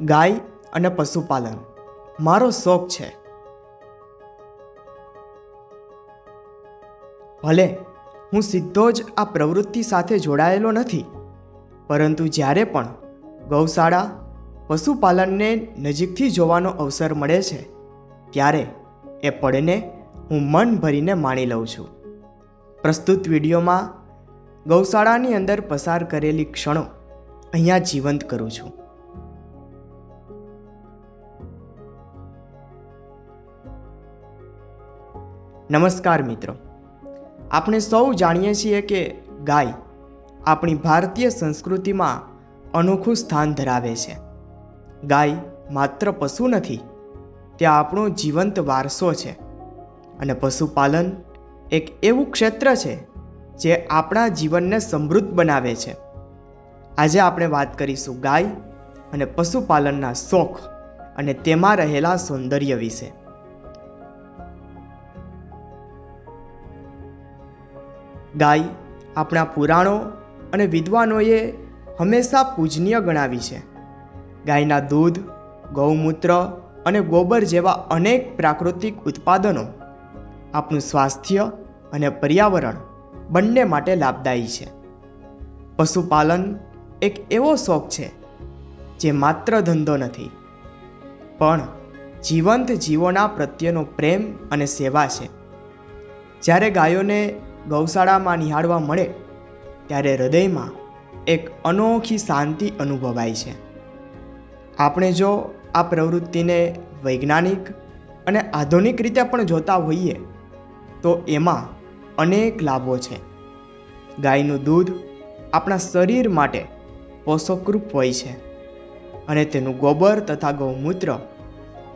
ગાય અને પશુપાલન. મારો શોખ છે. ભલે હું સીધો જ આ પ્રવૃત્તિ સાથે જોડાયેલો નથી, પરંતુ જ્યારે પણ ગૌશાળા પશુપાલનને નજીકથી જોવાનો અવસર મળે છે, ત્યારે એ પળને હું મન ભરીને માણી લઉં છું. પ્રસ્તુત વિડીયોમાં ગૌશાળાની અંદર પસાર કરેલી ક્ષણો અહીંયા જીવંત કરું છું. નમસ્કાર મિત્રો. આપણે સૌ જાણીએ છીએ કે ગાય આપણી ભારતીય સંસ્કૃતિમાં અનોખું સ્થાન ધરાવે છે. ગાય માત્ર પશુ નથી, તે આપણો જીવંત વારસો છે અને પશુપાલન એક એવું ક્ષેત્ર છે જે આપણા જીવનને સમૃદ્ધ બનાવે છે. આજે આપણે વાત કરીશું ગાય અને પશુપાલનના શોખ અને તેમાં રહેલા સૌંદર્ય વિશે. ગાય આપણા પુરાણો અને વિદ્વાનોએ હંમેશા પૂજનીય ગણાવી છે. ગાયના દૂધ, ગૌમૂત્ર અને ગોબર જેવા અનેક પ્રાકૃતિક ઉત્પાદનો આપણું સ્વાસ્થ્ય અને પર્યાવરણ બંને માટે લાભદાયી છે. પશુપાલન એક એવો શોખ છે જે માત્ર ધંધો નથી, પણ જીવંત જીવોના પ્રત્યેનો પ્રેમ અને સેવા છે. જ્યારે ગાયોને ગૌશાળામાં નિહાળવા મળે, ત્યારે હૃદયમાં એક અનોખી શાંતિ અનુભવાય છે. આપણે જો આ પ્રવૃત્તિને વૈજ્ઞાનિક અને આધુનિક રીતે પણ જોતા હોઈએ, તો એમાં અનેક લાભો છે. ગાયનું દૂધ આપણા શરીર માટે પોષકરૂપ હોય છે અને તેનું ગોબર તથા ગૌમૂત્ર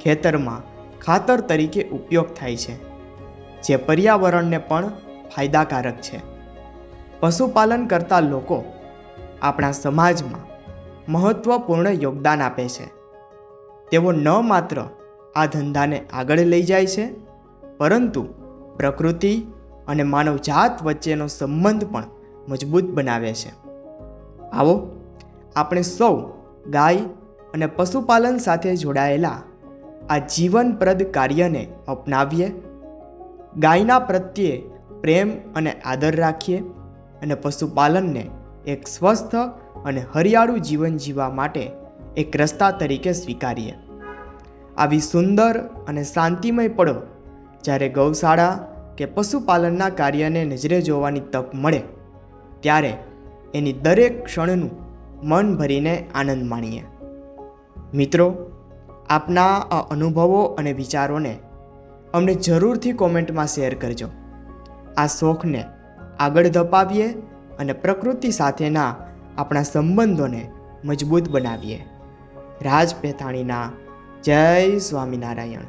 ખેતરમાં ખાતર તરીકે ઉપયોગ થાય છે. જે પર્યાવરણને પણ ફાયદાકારક છે. પશુપાલન કરતા લોકો આપણા સમાજમાં મહત્વપૂર્ણ યોગદાન આપે છે. તેઓ ન માત્ર આ ધંધાને આગળ લઈ જાય છે, પરંતુ પ્રકૃતિ અને માનવજાત વચ્ચેનો સંબંધ પણ મજબૂત બનાવે છે. આવો, આપણે સૌ ગાય અને પશુપાલન સાથે જોડાયેલા આ જીવનપ્રદ કાર્યને અપનાવીએ. ગાયના પ્રત્યે પ્રેમ અને આદર રાખીએ અને પશુપાલનને એક સ્વસ્થ અને હરિયાળું જીવન જીવવા માટે એક રસ્તા તરીકે સ્વીકારીએ. આવી સુંદર અને શાંતિમય પળો જ્યારે ગૌશાળા કે પશુપાલનના કાર્યને નજરે જોવાની તક મળે, ત્યારે એની દરેક ક્ષણનું મન ભરીને આનંદ માણીએ. મિત્રો, આપના આ અનુભવો અને વિચારોને અમને જરૂરથી કોમેન્ટમાં શેર કરજો. આ શોખને આગળ ધપાવીએ અને પ્રકૃતિ સાથેના આપણા સંબંધોને મજબૂત બનાવીએ. રાજ પેથાણીના જય સ્વામિનારાયણ.